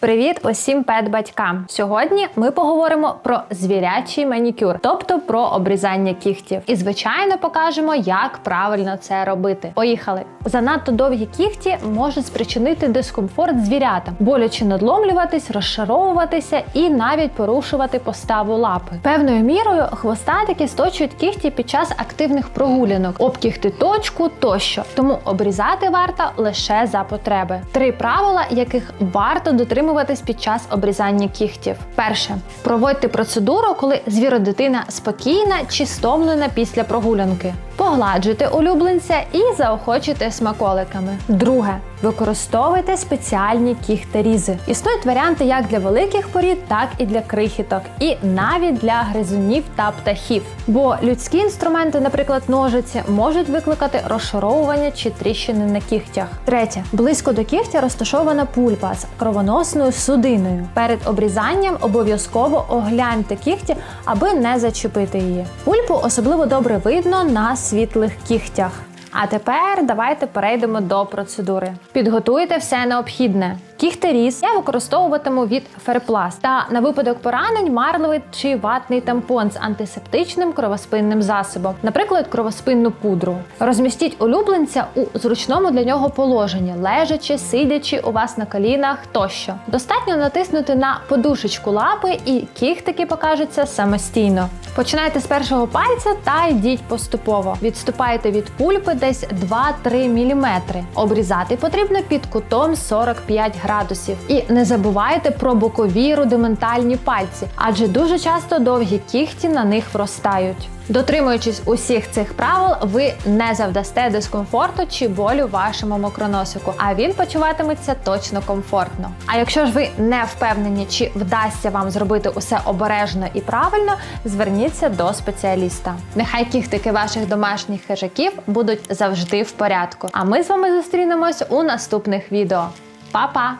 Привіт усім пет-батькам! Сьогодні ми поговоримо про звірячий манікюр, тобто про обрізання кігтів. І звичайно покажемо, як правильно це робити. Поїхали! Занадто довгі кігті можуть спричинити дискомфорт звірятам, боляче надломлюватись, розшаровуватися і навіть порушувати поставу лапи. Певною мірою хвостатики сточують кігті під час активних прогулянок, обкігти точку тощо. Тому обрізати варто лише за потреби. Три правила, яких варто дотримуватись під час обрізання кігтів. Перше, проводьте процедуру, коли звіродитина спокійна чи стомлена після прогулянки. Погладжуйте улюбленця і заохочуйте смаколиками. Друге. Використовуйте спеціальні кіхтерізи. Існують варіанти як для великих порід, так і для крихіток, і навіть для гризунів та птахів. Бо людські інструменти, наприклад, ножиці, можуть викликати розшаровування чи тріщини на кігтях. Третє, близько до кігтя розташована пульпа з кровоносною судиною. Перед обрізанням обов'язково огляньте кігті, аби не зачепити її. Пульпу особливо добре видно на світлих кігтях. А тепер давайте перейдемо до процедури. Підготуйте все необхідне. Кіхтеріз я використовуватиму від Ферпласт та на випадок поранень марлевий чи ватний тампон з антисептичним кровоспинним засобом, наприклад, кровоспинну пудру. Розмістіть улюбленця у зручному для нього положенні, лежачи, сидячи у вас на колінах тощо. Достатньо натиснути на подушечку лапи і кіхтики покажуться самостійно. Починайте з першого пальця та йдіть поступово. Відступайте від пульпи десь 2-3 мм. Обрізати потрібно під кутом 45 градусів. І не забувайте про бокові рудиментальні пальці, адже дуже часто довгі кігті на них вростають. Дотримуючись усіх цих правил, ви не завдасте дискомфорту чи болю вашому мокроносику, а він почуватиметься точно комфортно. А якщо ж ви не впевнені, чи вдасться вам зробити усе обережно і правильно, зверніться до спеціаліста. Нехай кіхтики ваших домашніх хижаків будуть завжди в порядку. А ми з вами зустрінемось у наступних відео. Па-па!